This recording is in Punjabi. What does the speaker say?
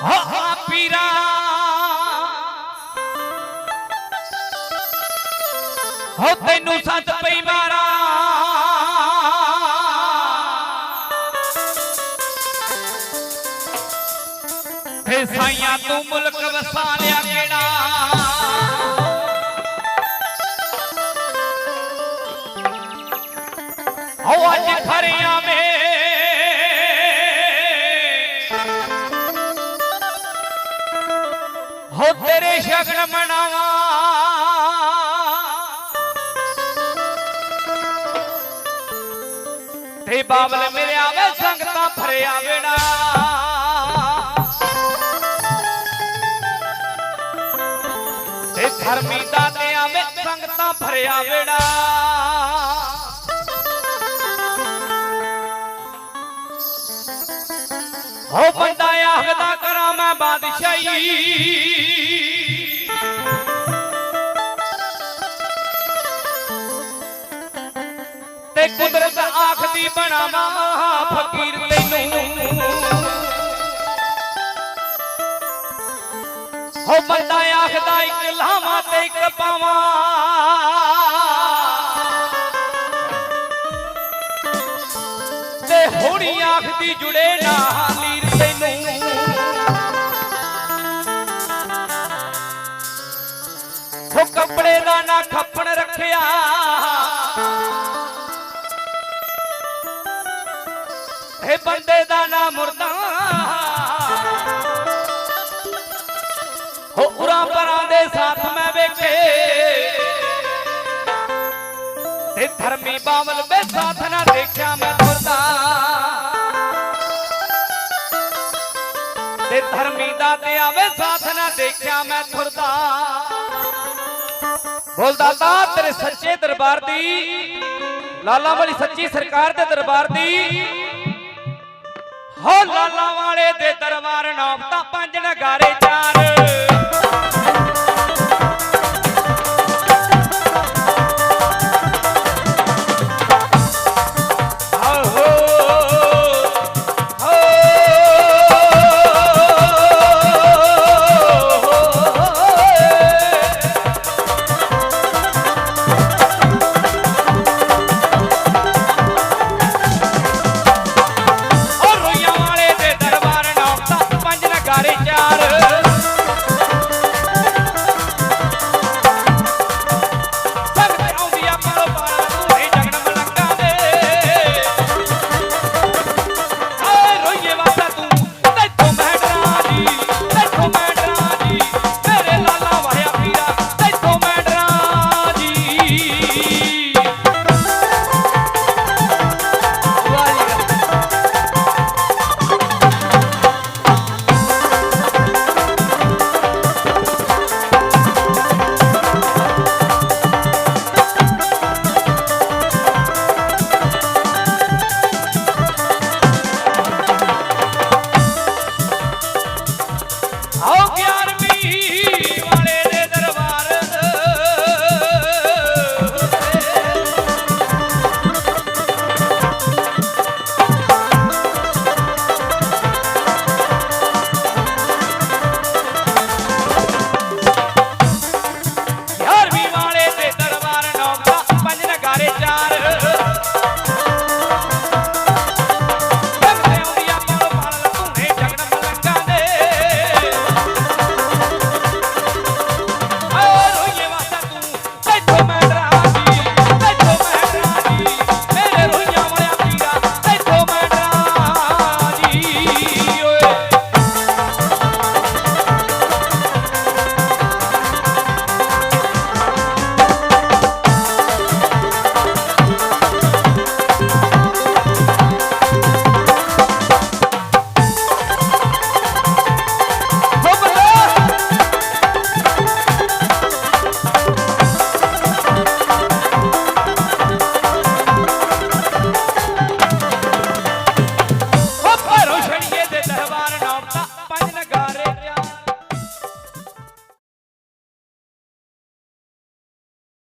ਹਾ ਪੀਰਾ ਹੋ ਤੈਨੂੰ ਸੱਤ ਪਈ ਮਾਰਾ ਤੇ ਸਾਈਆਂ ਤੂੰ ਮੁਲਕ ਵਸਾ ਲਿਆ ਕਿਹੜਾ ਹੋ ਅੱਜ ਖਰਿਆਂ ਤੇਰੇ ਸ਼ਗਨ ਮਨਾਵਾ। ਤੇ ਬਾਬਲ ਮੇਰੇ ਆਵੇ ਸੰਗਤਾਂ ਭਰਿਆ ਵੇੜਾ। ਤੇ ਧਰਮੀ ਦਾ ਤੇ ਆਵੇ ਸੰਗਤਾਂ ਫਰਿਆ ਵੇੜਾ। ਹੋ ਬੰਦਾ ਆਖਦਾ ਕਰਾਂ ਬਾਦਸ਼ਾਹੀ। ਤੇ ਕੁਦਰਤ ਆਖਦੀ ਬਣਾਵਾ ਫਕੀਰ ਤੈਨੂੰ। ਹੋ ਬੰਦਾ ਆਖਦਾ ਇੱਕ ਲਾਵਾਂ ਤੇ ਇੱਕ ਪਾਵਾਂ। ਤੇ ਹੋਣੀ ਆਖਦੀ ਜੁੜੇ ਰੱਖਿਆ ਇਹ ਬੰਦੇ ਦਾ ਨਾ ਮੁਰਦਾ। ਹੋ ਉਰਾਂ ਪਰਾਂ ਦੇ ਸਾਥ ਮੈਂ ਵੇਖੇ। ਤੇ ਧਰਮੀ ਬਾਵਲ ਬੇ ਸਾਥ ਨਾ ਦੇਖਿਆ ਮੈਂ ਤੁਰਦਾ। ਤੇ ਧਰਮੀ ਦਾ ਤੇ ਆਵੇ ਸਾਥ ਨਾ ਦੇਖਿਆ ਮੈਂ ਤੁਰਦਾ। ਬੋਲਦਾ ਤਾ ਤੇਰੇ ਸੱਚੇ ਦਰਬਾਰ ਦੀ, ਲਾਲਾ ਵਾਲੀ ਸੱਚੀ ਸਰਕਾਰ ਦੇ ਦਰਬਾਰ ਦੀ। ਹੋ ਲਾਲਾ ਵਾਲੇ ਦੇ ਦਰਬਾਰ ਨਾਮ ਤਾਂ ਪੰਜ ਨਗਾਰੇ ਚਾਰ